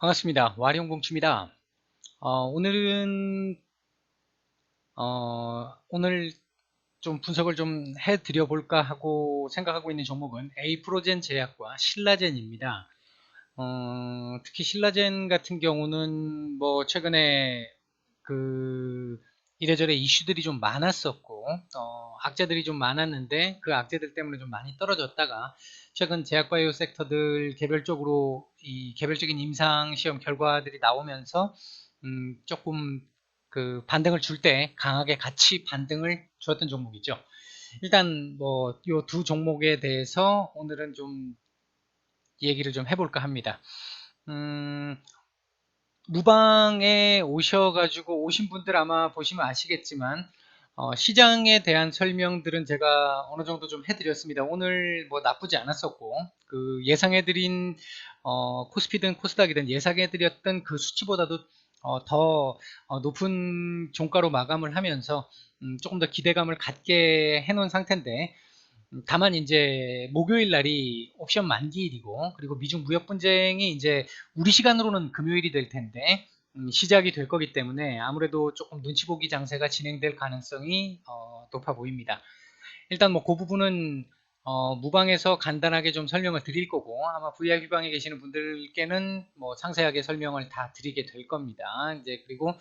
반갑습니다. 와룡공추입니다. 어, 오늘은 어, 오늘 좀 분석을 좀 해드려 볼까 하고 생각하고 있는 종목은 에이프로젠 제약과 신라젠입니다. 어, 특히 신라젠 같은 경우는 뭐 최근에 그 이래저래 이슈들이 좀 많았었고 어, 악재들이 좀 많았는데 그 악재들 때문에 좀 많이 떨어졌다가 최근 제약바이오 섹터들 개별적으로 이 개별적인 임상 시험 결과들이 나오면서 음, 조금 그 반등을 줄 때 강하게 같이 반등을 주었던 종목이죠. 일단 뭐 요 두 종목에 대해서 오늘은 좀 얘기를 좀 해볼까 합니다. 음, 무방에 오셔가지고 오신 분들 아마 보시면 아시겠지만 어, 시장에 대한 설명들은 제가 어느 정도 좀 해드렸습니다. 오늘 뭐 나쁘지 않았었고 그 예상해드린 어, 코스피든 코스닥이든 예상해드렸던 그 수치보다도 어, 더 어, 높은 종가로 마감을 하면서 음, 조금 더 기대감을 갖게 해놓은 상태인데 음, 다만 이제 목요일 날이 옵션 만기일이고 그리고 미중 무역 분쟁이 이제 우리 시간으로는 금요일이 될 텐데 음, 시작이 될 거기 때문에 아무래도 조금 눈치 보기 장세가 진행될 가능성이 어, 높아 보입니다. 일단 뭐 그 부분은 어, 무방에서 간단하게 좀 설명을 드릴 거고 아마 VIP방에 계시는 분들께는 뭐 상세하게 설명을 다 드리게 될 겁니다. 이제 그리고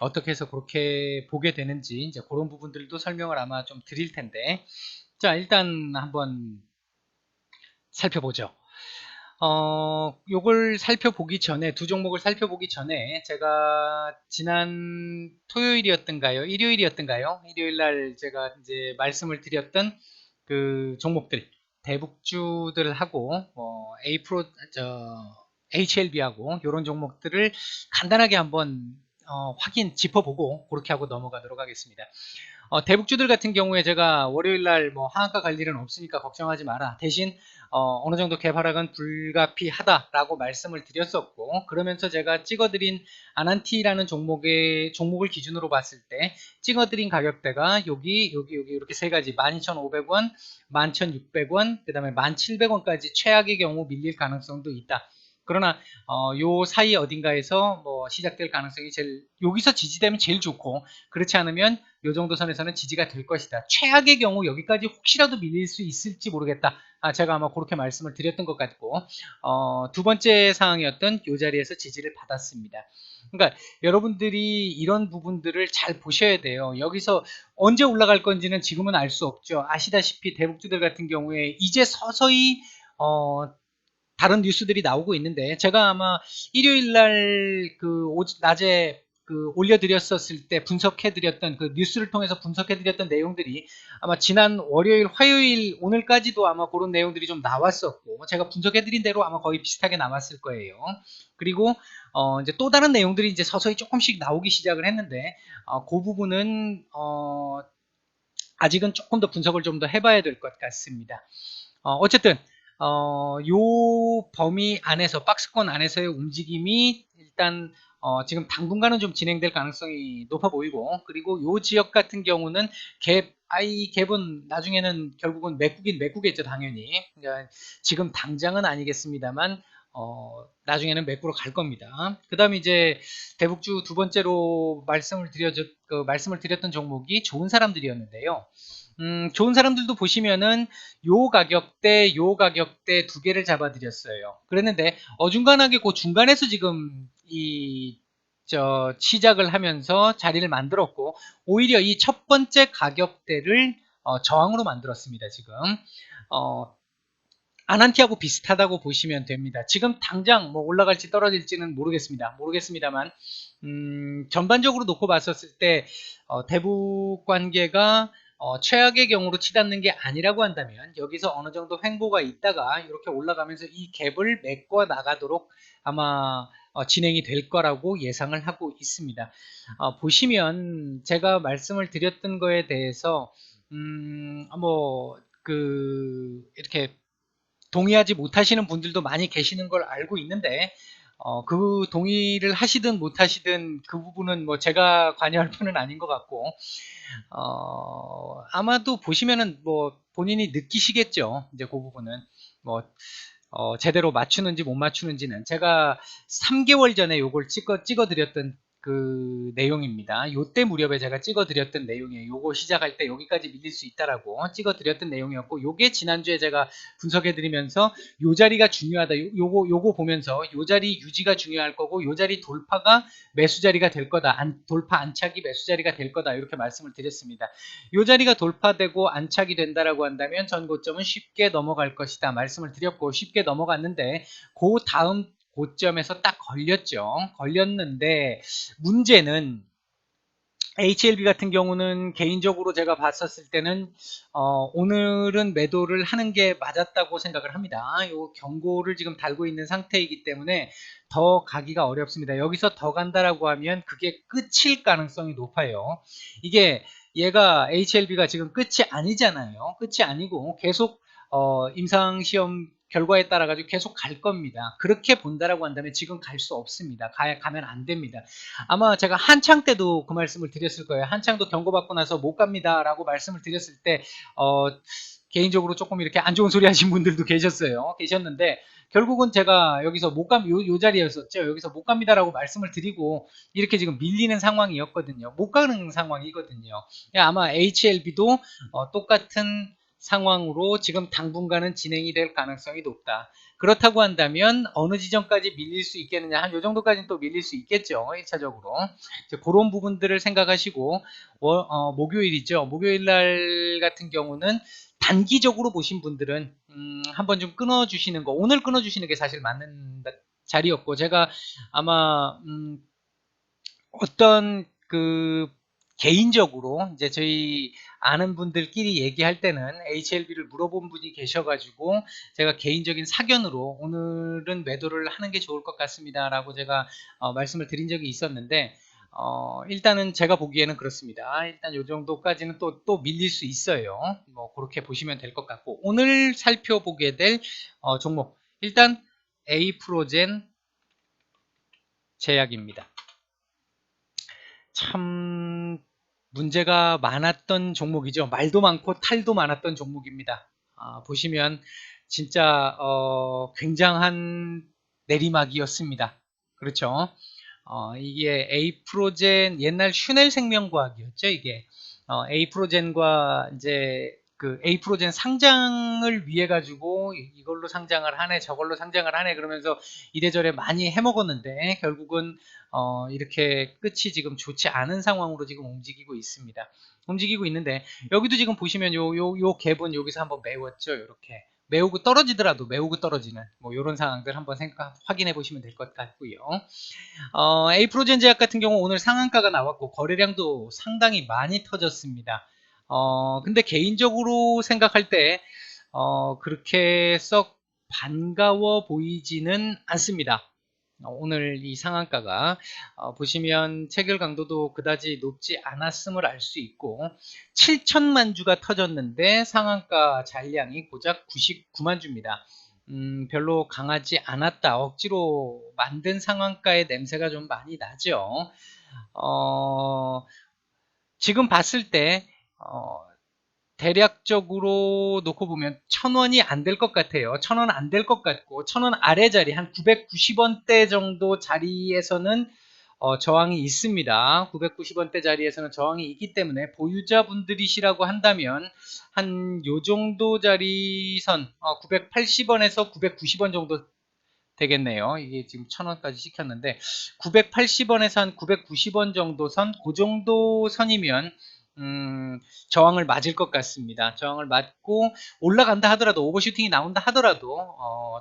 어떻게 해서 그렇게 보게 되는지 이제 그런 부분들도 설명을 아마 좀 드릴 텐데 자, 일단 한번 살펴보죠. 어, 요걸 살펴보기 전에, 두 종목을 살펴보기 전에, 제가 지난 토요일이었던가요? 일요일이었던가요? 일요일 날 제가 이제 말씀을 드렸던 그 종목들, 대북주들하고, 뭐, A프로, 저, HLB하고, 요런 종목들을 간단하게 한번, 어, 확인, 짚어보고, 그렇게 하고 넘어가도록 하겠습니다. 어, 대북주들 같은 경우에 제가 월요일 날 뭐 하한가 갈 일은 없으니까 걱정하지 마라. 대신 어, 느 정도 개발학은 불가피하다라고 말씀을 드렸었고 그러면서 제가 찍어드린 아난티라는 종목의 종목을 기준으로 봤을 때 찍어드린 가격대가 여기 여기 여기 이렇게 세 가지 12,500원, 11,600원, 그 다음에 1,700원까지 최악의 경우 밀릴 가능성도 있다. 그러나 어, 요 사이 어딘가에서 뭐 시작될 가능성이 제일 여기서 지지되면 제일 좋고 그렇지 않으면 요 정도 선에서는 지지가 될 것이다. 최악의 경우 여기까지 혹시라도 밀릴 수 있을지 모르겠다. 아, 제가 아마 그렇게 말씀을 드렸던 것 같고 어, 두 번째 사항이었던 요 자리에서 지지를 받았습니다. 그러니까 여러분들이 이런 부분들을 잘 보셔야 돼요. 여기서 언제 올라갈 건지는 지금은 알 수 없죠. 아시다시피 대북주들 같은 경우에 이제 서서히 어, 다른 뉴스들이 나오고 있는데 제가 아마 일요일 날그 낮에 그 올려드렸었을 때 분석해드렸던 그 뉴스를 통해서 분석해드렸던 내용들이 아마 지난 월요일, 화요일, 오늘까지도 아마 그런 내용들이 좀 나왔었고 제가 분석해드린 대로 아마 거의 비슷하게 남았을 거예요. 그리고 어 이제 또 다른 내용들이 이제 서서히 조금씩 나오기 시작을 했는데 어, 그 부분은 어 아직은 조금 더 분석을 좀 더 해봐야 될 것 같습니다. 어 어쨌든 어, 요 범위 안에서 박스권 안에서의 움직임이 일단 어, 지금 당분간은 좀 진행될 가능성이 높아 보이고 그리고 요 지역 같은 경우는 갭 아이 갭은 나중에는 결국은 맥국인 맥국겠죠 당연히 그러니까 지금 당장은 아니겠습니다만 어, 나중에는 맥구로 갈 겁니다. 그 다음에 이제 대북주 두 번째로 말씀을 드려 그 말씀을 드렸던 종목이 좋은 사람들이었는데요. 음, 좋은 사람들도 보시면은 요 가격대, 요 가격대 두 개를 잡아드렸어요. 그랬는데 어중간하게 그 중간에서 지금 이 저 시작을 하면서 자리를 만들었고 오히려 이 첫 번째 가격대를 어, 저항으로 만들었습니다. 지금 어, 아난티하고 비슷하다고 보시면 됩니다. 지금 당장 뭐 올라갈지 떨어질지는 모르겠습니다. 모르겠습니다만 음, 전반적으로 놓고 봤었을 때 어, 대북 관계가 어, 최악의 경우로 치닫는 게 아니라고 한다면 여기서 어느 정도 횡보가 있다가 이렇게 올라가면서 이 갭을 메꿔 나가도록 아마 어, 진행이 될 거라고 예상을 하고 있습니다. 어, 보시면 제가 말씀을 드렸던 거에 대해서 음, 뭐 그 이렇게 동의하지 못하시는 분들도 많이 계시는 걸 알고 있는데 어, 그 동의를 하시든 못하시든 그 부분은 뭐 제가 관여할 분은 아닌 것 같고 어, 아마도 보시면은 뭐 본인이 느끼시겠죠. 이제 그 부분은 뭐 어, 제대로 맞추는지 못 맞추는지는 제가 3개월 전에 요걸 찍어 찍어 드렸던 그 내용입니다. 요때 무렵에 제가 찍어 드렸던 내용이에요. 요거 시작할 때 여기까지 밀릴 수 있다라고 찍어 드렸던 내용이었고 요게 지난주에 제가 분석해 드리면서 요 자리가 중요하다. 요, 요거 요거 보면서 요 자리 유지가 중요할 거고 요 자리 돌파가 매수 자리가 될 거다. 안, 돌파 안착이 매수 자리가 될 거다. 이렇게 말씀을 드렸습니다. 요 자리가 돌파되고 안착이 된다라고 한다면 전 고점은 쉽게 넘어갈 것이다. 말씀을 드렸고 쉽게 넘어갔는데 그 다음 고점에서 딱 걸렸죠. 걸렸는데 문제는 HLB 같은 경우는 개인적으로 제가 봤었을 때는 어, 오늘은 매도를 하는 게 맞았다고 생각을 합니다. 요 경고를 지금 달고 있는 상태이기 때문에 더 가기가 어렵습니다. 여기서 더 간다라고 하면 그게 끝일 가능성이 높아요. 이게 얘가 HLB가 지금 끝이 아니잖아요. 끝이 아니고 계속 어, 임상시험 결과에 따라 가지고 계속 갈 겁니다. 그렇게 본다라고 한다면 지금 갈 수 없습니다. 가, 가면 안 됩니다. 아마 제가 한창 때도 그 말씀을 드렸을 거예요. 한창도 경고받고 나서 못 갑니다라고 말씀을 드렸을 때 어, 개인적으로 조금 이렇게 안 좋은 소리 하신 분들도 계셨어요. 계셨는데 결국은 제가 여기서 못 감, 요, 요 자리였었죠. 여기서 못 갑니다라고 말씀을 드리고 이렇게 지금 밀리는 상황이었거든요. 못 가는 상황이거든요. 아마 HLB도 어, 똑같은 상황으로 지금 당분간은 진행이 될 가능성이 높다. 그렇다고 한다면 어느 지점까지 밀릴 수 있겠느냐? 한 요 정도까지는 또 밀릴 수 있겠죠 1차적으로. 그런 부분들을 생각하시고 어, 목요일이죠. 목요일 날 같은 경우는 단기적으로 보신 분들은 음, 한번 좀 끊어 주시는 거 오늘 끊어 주시는 게 사실 맞는 자리였고 제가 아마 음, 어떤 그 개인적으로 이제 저희 아는 분들끼리 얘기할 때는 HLB를 물어본 분이 계셔가지고 제가 개인적인 사견으로 오늘은 매도를 하는 게 좋을 것 같습니다라고 제가 어, 말씀을 드린 적이 있었는데 어, 일단은 제가 보기에는 그렇습니다. 일단 요 정도까지는 또, 또 밀릴 수 있어요. 뭐, 그렇게 보시면 될 것 같고, 오늘 살펴보게 될, 어, 종목. 일단, 에이프로젠 제약입니다. 참, 문제가 많았던 종목이죠. 말도 많고 탈도 많았던 종목입니다. 아, 보시면 진짜 어, 굉장한 내리막이었습니다. 그렇죠. 어, 이게 에이프로젠 옛날 슈넬 생명과학이었죠. 이게 어, 에이프로젠과 이제 그 에이프로젠 상장을 위해 가지고 이걸로 상장을 하네 저걸로 상장을 하네 그러면서 이래저래 많이 해먹었는데 결국은 어 이렇게 끝이 지금 좋지 않은 상황으로 지금 움직이고 있습니다 움직이고 있는데 여기도 지금 보시면 요 요 요 갭은 여기서 한번 메웠죠 이렇게 메우고 떨어지더라도 메우고 떨어지는 뭐 이런 상황들 한번 생각 확인해 보시면 될 것 같고요. 어, 에이프로젠 제약 같은 경우 오늘 상한가가 나왔고 거래량도 상당히 많이 터졌습니다. 어, 근데 개인적으로 생각할 때, 어, 그렇게 썩 반가워 보이지는 않습니다. 어, 오늘 이 상한가가 어, 보시면 체결 강도도 그다지 높지 않았음을 알 수 있고 7천만 주가 터졌는데 상한가 잔량이 고작 99만 주입니다. 음, 별로 강하지 않았다. 억지로 만든 상한가의 냄새가 좀 많이 나죠. 어, 지금 봤을 때 어, 대략적으로 놓고 보면 천원이 안 될 것 같아요. 천 원 안 될 것 같고 천 원 아래 자리 한 990원대 정도 자리에서는 어, 저항이 있습니다. 990원대 자리에서는 저항이 있기 때문에 보유자분들이시라고 한다면 한 요 정도 자리선 어, 980원에서 990원 정도 되겠네요. 이게 지금 1000원까지 시켰는데 980원에서 한 990원 정도 선, 그 정도 선이면 음, 저항을 맞을 것 같습니다. 저항을 맞고 올라간다 하더라도 오버슈팅이 나온다 하더라도 어,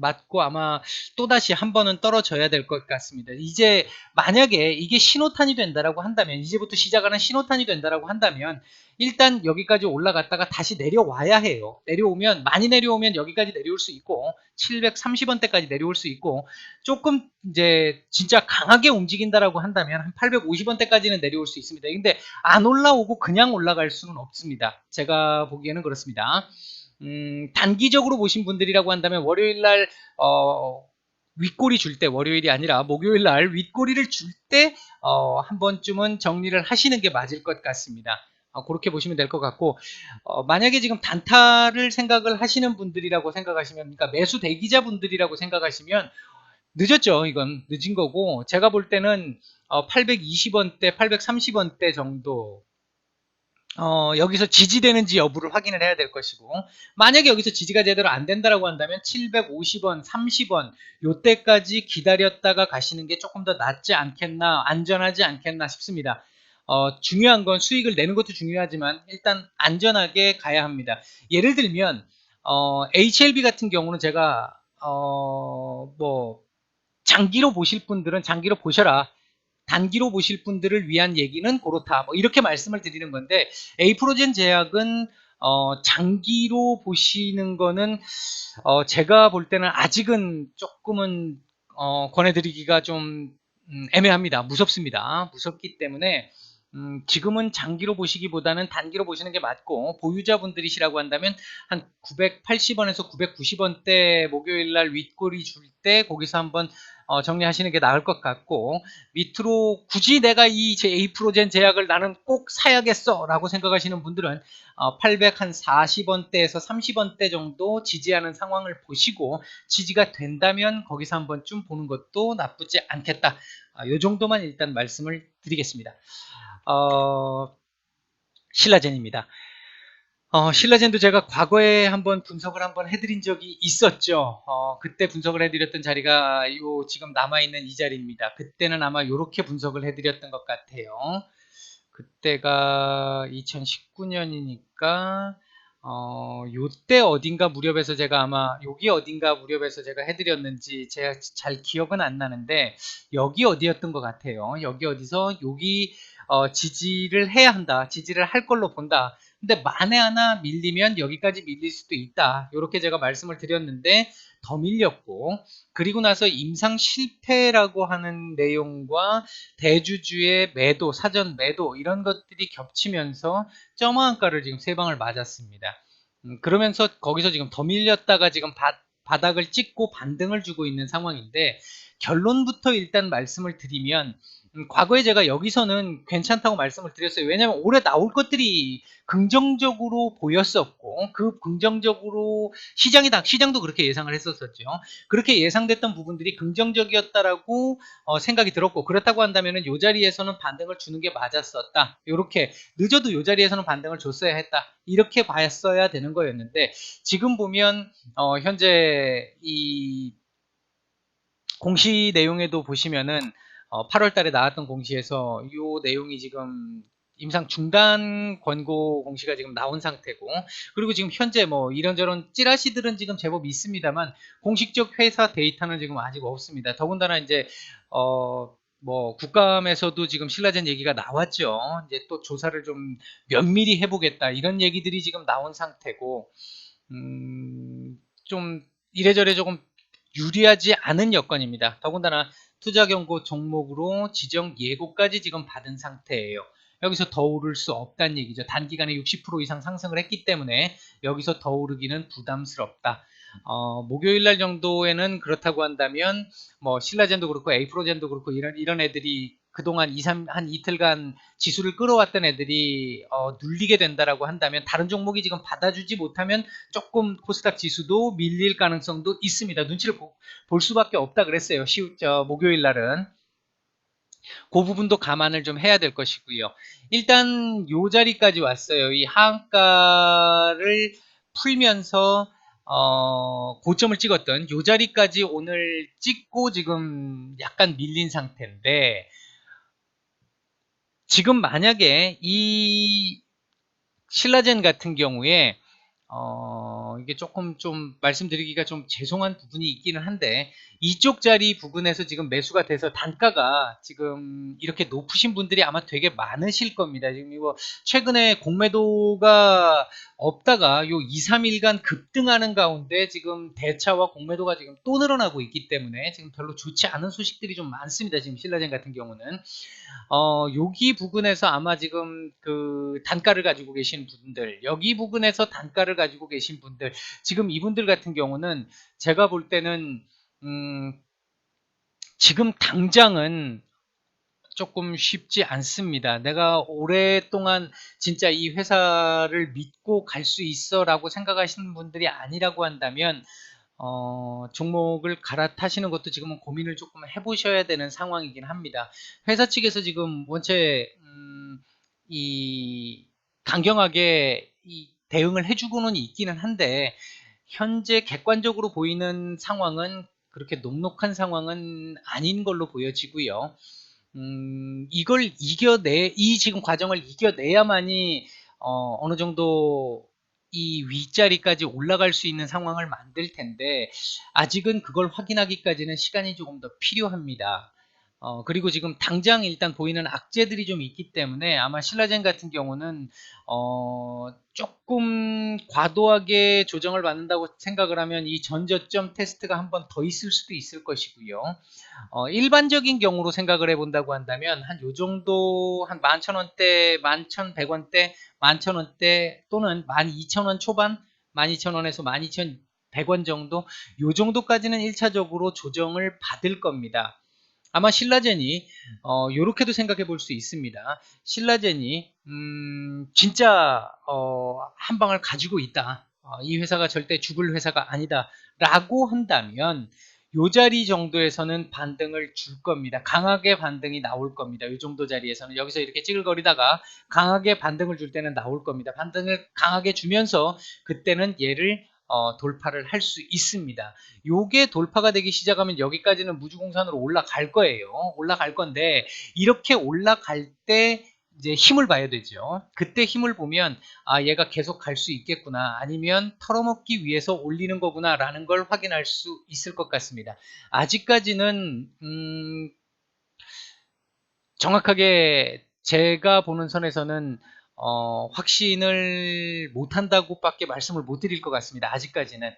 맞고 아마 또다시 한 번은 떨어져야 될 것 같습니다. 이제 만약에 이게 신호탄이 된다라고 한다면 이제부터 시작하는 신호탄이 된다라고 한다면 일단 여기까지 올라갔다가 다시 내려와야 해요. 내려오면 많이 내려오면 여기까지 내려올 수 있고 730원대까지 내려올 수 있고 조금 이제 진짜 강하게 움직인다라고 한다면 한 850원대까지는 내려올 수 있습니다. 근데 안 올라오고 그냥 올라갈 수는 없습니다. 제가 보기에는 그렇습니다. 음, 단기적으로 보신 분들이라고 한다면 월요일 날 어, 윗꼬리 줄 때 월요일이 아니라 목요일 날 윗꼬리를 줄때 어, 한 번쯤은 정리를 하시는 게 맞을 것 같습니다. 어, 그렇게 보시면 될 것 같고 어, 만약에 지금 단타를 생각을 하시는 분들이라고 생각하시면 그러니까 매수 대기자 분들이라고 생각하시면 늦었죠. 이건 늦은 거고 제가 볼 때는 820원대, 830원대 정도 어, 여기서 지지되는지 여부를 확인을 해야 될 것이고 만약에 여기서 지지가 제대로 안 된다라고 한다면 750원, 30원 요때까지 기다렸다가 가시는 게 조금 더 낫지 않겠나 안전하지 않겠나 싶습니다. 어, 중요한 건 수익을 내는 것도 중요하지만 일단 안전하게 가야 합니다. 예를 들면 어, HLB 같은 경우는 제가 어, 뭐 장기로 보실 분들은 장기로 보셔라. 단기로 보실 분들을 위한 얘기는 그렇다. 뭐 이렇게 말씀을 드리는 건데 에이프로젠 제약은 어, 장기로 보시는 거는 어, 제가 볼 때는 아직은 조금은 어, 권해드리기가 좀 음, 애매합니다. 무섭습니다. 무섭기 때문에 음, 지금은 장기로 보시기보다는 단기로 보시는 게 맞고 보유자분들이시라고 한다면 한 980원에서 990원대 목요일 날 윗골이 줄 때 거기서 한번 어, 정리하시는 게 나을 것 같고 밑으로 굳이 내가 이제 에이프로젠 제약을 나는 꼭 사야겠어 라고 생각하시는 분들은 어, 840원대에서 30원대 정도 지지하는 상황을 보시고 지지가 된다면 거기서 한번 좀 보는 것도 나쁘지 않겠다. 아, 이 정도만 일단 말씀을 드리겠습니다. 어, 신라젠입니다 어, 신라젠도 제가 과거에 한번 분석을 한번 해드린 적이 있었죠. 어, 그때 분석을 해드렸던 자리가 요 지금 남아있는 이 자리입니다. 그때는 아마 이렇게 분석을 해드렸던 것 같아요. 그때가 2019년이니까 어, 요때 어딘가 무렵에서 제가 아마 여기 어딘가 무렵에서 제가 해드렸는지 제가 잘 기억은 안 나는데 여기 어디였던 것 같아요. 여기 어디서 여기 어, 지지를 해야 한다. 지지를 할 걸로 본다. 근데 만에 하나 밀리면 여기까지 밀릴 수도 있다. 이렇게 제가 말씀을 드렸는데 더 밀렸고 그리고 나서 임상 실패라고 하는 내용과 대주주의 매도, 사전 매도 이런 것들이 겹치면서 점화한가를 지금 세 방을 맞았습니다. 음, 그러면서 거기서 지금 더 밀렸다가 지금 바, 바닥을 찍고 반등을 주고 있는 상황인데 결론부터 일단 말씀을 드리면 음, 과거에 제가 여기서는 괜찮다고 말씀을 드렸어요. 왜냐하면 올해 나올 것들이 긍정적으로 보였었고 그 긍정적으로 시장이 다 시장도 그렇게 예상을 했었었죠. 그렇게 예상됐던 부분들이 긍정적이었다라고 어, 생각이 들었고 그렇다고 한다면은 이 자리에서는 반등을 주는 게 맞았었다. 이렇게 늦어도 이 자리에서는 반등을 줬어야 했다. 이렇게 봤어야 되는 거였는데 지금 보면 어, 현재 이 공시 내용에도 보시면은 어, 8월 달에 나왔던 공시에서 이 내용이 지금 임상 중단 권고 공시가 지금 나온 상태고 그리고 지금 현재 뭐 이런저런 찌라시들은 지금 제법 있습니다만 공식적 회사 데이터는 지금 아직 없습니다. 더군다나 이제 어 뭐 국감에서도 지금 신라젠 얘기가 나왔죠. 이제 또 조사를 좀 면밀히 해보겠다 이런 얘기들이 지금 나온 상태고 음 좀 이래저래 조금 유리하지 않은 여건입니다. 더군다나 투자 경고 종목으로 지정 예고까지 지금 받은 상태예요. 여기서 더 오를 수 없다는 얘기죠. 단기간에 60% 이상 상승을 했기 때문에 여기서 더 오르기는 부담스럽다. 어, 목요일 날 정도에는 그렇다고 한다면 뭐 신라젠도 그렇고 에이프로젠도 그렇고 이런 이런 애들이 그동안 2, 3, 한 이틀간 지수를 끌어왔던 애들이 어, 눌리게 된다라고 한다면 다른 종목이 지금 받아주지 못하면 조금 코스닥 지수도 밀릴 가능성도 있습니다. 눈치를 보, 볼 수밖에 없다 그랬어요. 시, 저, 목요일 날은. 그 부분도 감안을 좀 해야 될 것이고요. 일단 요 자리까지 왔어요. 이 하한가를 풀면서 어, 고점을 찍었던 요 자리까지 오늘 찍고 지금 약간 밀린 상태인데 지금 만약에 이 신라젠 같은 경우에 어, 이게 조금 좀 말씀드리기가 좀 죄송한 부분이 있기는 한데 이쪽 자리 부분에서 지금 매수가 돼서 단가가 지금 이렇게 높으신 분들이 아마 되게 많으실 겁니다. 지금 이거 최근에 공매도가 없다가 요 2, 3일간 급등하는 가운데 지금 대차와 공매도가 지금 또 늘어나고 있기 때문에 지금 별로 좋지 않은 소식들이 좀 많습니다. 지금 신라젠 같은 경우는 어, 여기 부분에서 아마 지금 그 단가를 가지고 계신 분들, 여기 부분에서 단가를 가지고 계신 분들, 지금 이분들 같은 경우는 제가 볼 때는 음, 지금 당장은 조금 쉽지 않습니다. 내가 오랫동안 진짜 이 회사를 믿고 갈 수 있어 라고 생각하시는 분들이 아니라고 한다면 어, 종목을 갈아타시는 것도 지금은 고민을 조금 해보셔야 되는 상황이긴 합니다. 회사 측에서 지금 원체 음, 이 강경하게 이 대응을 해주고는 있기는 한데 현재 객관적으로 보이는 상황은 그렇게 녹록한 상황은 아닌 걸로 보여지고요. 음, 이걸 이겨내, 이 지금 과정을 이겨내야만이, 어, 어느 정도 이 윗자리까지 올라갈 수 있는 상황을 만들 텐데, 아직은 그걸 확인하기까지는 시간이 조금 더 필요합니다. 어, 그리고 지금 당장 일단 보이는 악재들이 좀 있기 때문에 아마 신라젠 같은 경우는, 어, 조금 과도하게 조정을 받는다고 생각을 하면 이 전저점 테스트가 한 번 더 있을 수도 있을 것이고요. 어, 일반적인 경우로 생각을 해본다고 한다면 한 요 정도 한 11,000원대, 11,100원대, 11,000원대 또는 12,000원 초반, 12,000원에서 12,100원 정도 요 정도까지는 1차적으로 조정을 받을 겁니다. 아마 신라젠이 어, 요렇게도 생각해 볼 수 있습니다. 신라젠이 음, 진짜 어, 한 방을 가지고 있다. 어, 이 회사가 절대 죽을 회사가 아니다. 라고 한다면 요 자리 정도에서는 반등을 줄 겁니다. 강하게 반등이 나올 겁니다. 이 정도 자리에서는 여기서 이렇게 찌글거리다가 강하게 반등을 줄 때는 나올 겁니다. 반등을 강하게 주면서 그때는 얘를 어, 돌파를 할 수 있습니다. 요게 돌파가 되기 시작하면 여기까지는 무주공산으로 올라갈 거예요. 올라갈 건데 이렇게 올라갈 때 이제 힘을 봐야 되죠. 그때 힘을 보면 아 얘가 계속 갈 수 있겠구나 아니면 털어먹기 위해서 올리는 거구나라는 걸 확인할 수 있을 것 같습니다. 아직까지는 음, 정확하게 제가 보는 선에서는 어, 확신을 못한다고밖에 말씀을 못 드릴 것 같습니다. 아직까지는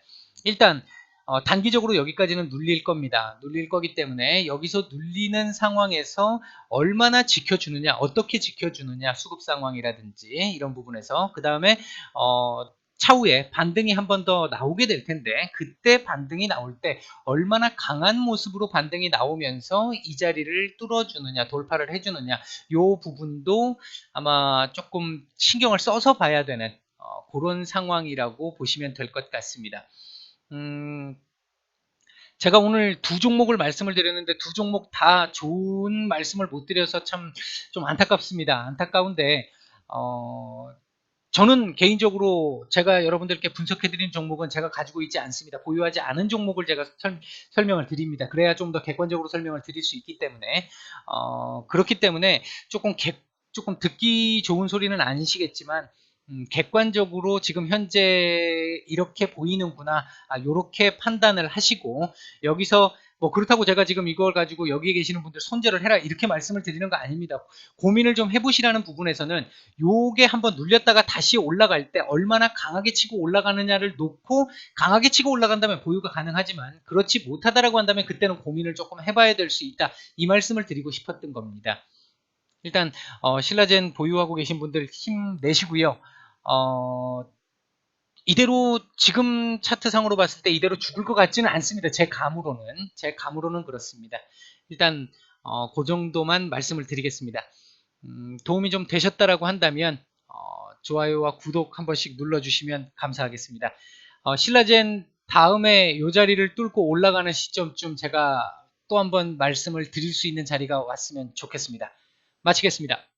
일단 어, 단기적으로 여기까지는 눌릴 겁니다. 눌릴 거기 때문에 여기서 눌리는 상황에서 얼마나 지켜주느냐, 어떻게 지켜주느냐, 수급 상황이라든지 이런 부분에서 그 다음에 어, 차후에 반등이 한 번 더 나오게 될 텐데 그때 반등이 나올 때 얼마나 강한 모습으로 반등이 나오면서 이 자리를 뚫어주느냐 돌파를 해주느냐 요 부분도 아마 조금 신경을 써서 봐야 되는 어, 그런 상황이라고 보시면 될 것 같습니다. 음, 제가 오늘 두 종목을 말씀을 드렸는데 두 종목 다 좋은 말씀을 못 드려서 참 좀 안타깝습니다. 안타까운데 어, 저는 개인적으로 제가 여러분들께 분석해드린 종목은 제가 가지고 있지 않습니다. 보유하지 않은 종목을 제가 설, 명을 드립니다. 그래야 좀 더 객관적으로 설명을 드릴 수 있기 때문에 어, 그렇기 때문에 조금 객, 조금 듣기 좋은 소리는 아니시겠지만 음, 객관적으로 지금 현재 이렇게 보이는구나, 아, 이렇게 판단을 하시고 여기서 뭐 그렇다고 제가 지금 이걸 가지고 여기 계시는 분들 손절을 해라 이렇게 말씀을 드리는 거 아닙니다. 고민을 좀 해보시라는 부분에서는 요게 한번 눌렸다가 다시 올라갈 때 얼마나 강하게 치고 올라가느냐를 놓고 강하게 치고 올라간다면 보유가 가능하지만 그렇지 못하다라고 한다면 그때는 고민을 조금 해봐야 될 수 있다. 이 말씀을 드리고 싶었던 겁니다. 일단 어, 신라젠 보유하고 계신 분들 힘내시고요. 어, 이대로 지금 차트상으로 봤을 때 이대로 죽을 것 같지는 않습니다. 제 감으로는 제 감으로는 그렇습니다. 일단 어, 그 정도만 말씀을 드리겠습니다. 음, 도움이 좀 되셨다라고 한다면 어, 좋아요와 구독 한 번씩 눌러주시면 감사하겠습니다. 어, 신라젠 다음에 이 자리를 뚫고 올라가는 시점쯤 제가 또 한번 말씀을 드릴 수 있는 자리가 왔으면 좋겠습니다. 마치겠습니다.